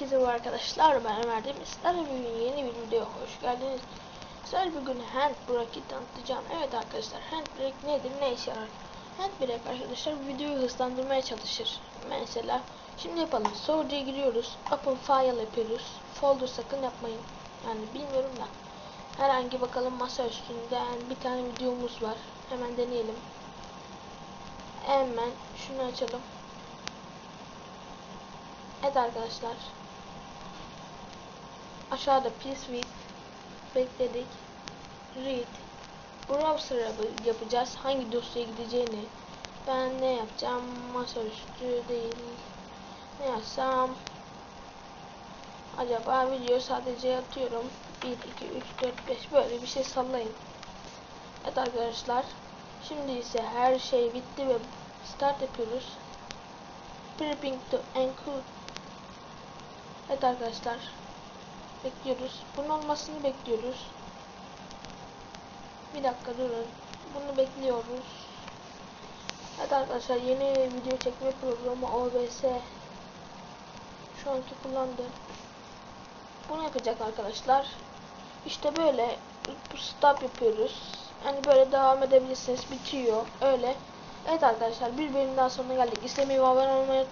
Herkese merhaba arkadaşlar ben Ömer Demirler bugün yeni bir videoya hoş geldiniz. Sizler bugün Handbrake'i tanıtacağım. Evet arkadaşlar Handbrake nedir ne işe yarar? Handbrake arkadaşlar videoyu hızlandırmaya çalışır. Mesela şimdi yapalım. Storage'e giriyoruz. Open file yapıyoruz. Folder sakın yapmayın. Yani bilmiyorum da. Herhangi bakalım masa üstünden bir tane videomuz var. Hemen deneyelim. Hemen şunu açalım. Evet arkadaşlar. Aşağıda with bekledik. Read. Browser yap- yapacağız. Hangi dosyaya gideceğini. Ben ne yapacağım? Masaüstü değil. Ne yazsam? Acaba video sadece atıyorum. 1, 2, 3, 4, 5 böyle bir şey sallayın. Evet arkadaşlar. Şimdi ise her şey bitti ve start yapıyoruz. Prepping to encode Evet arkadaşlar. Bekliyoruz. Bunun olmasını bekliyoruz. Bir dakika durun. Bunu bekliyoruz. Evet arkadaşlar yeni video çekme programı OBS şu anki kullandı. Bunu yapacak arkadaşlar. İşte böyle stop yapıyoruz. Yani böyle devam edebilirsiniz. Bitiyor. Öyle. Evet arkadaşlar bir bölüm daha sonuna geldik. İstemeyi ve abone olmayı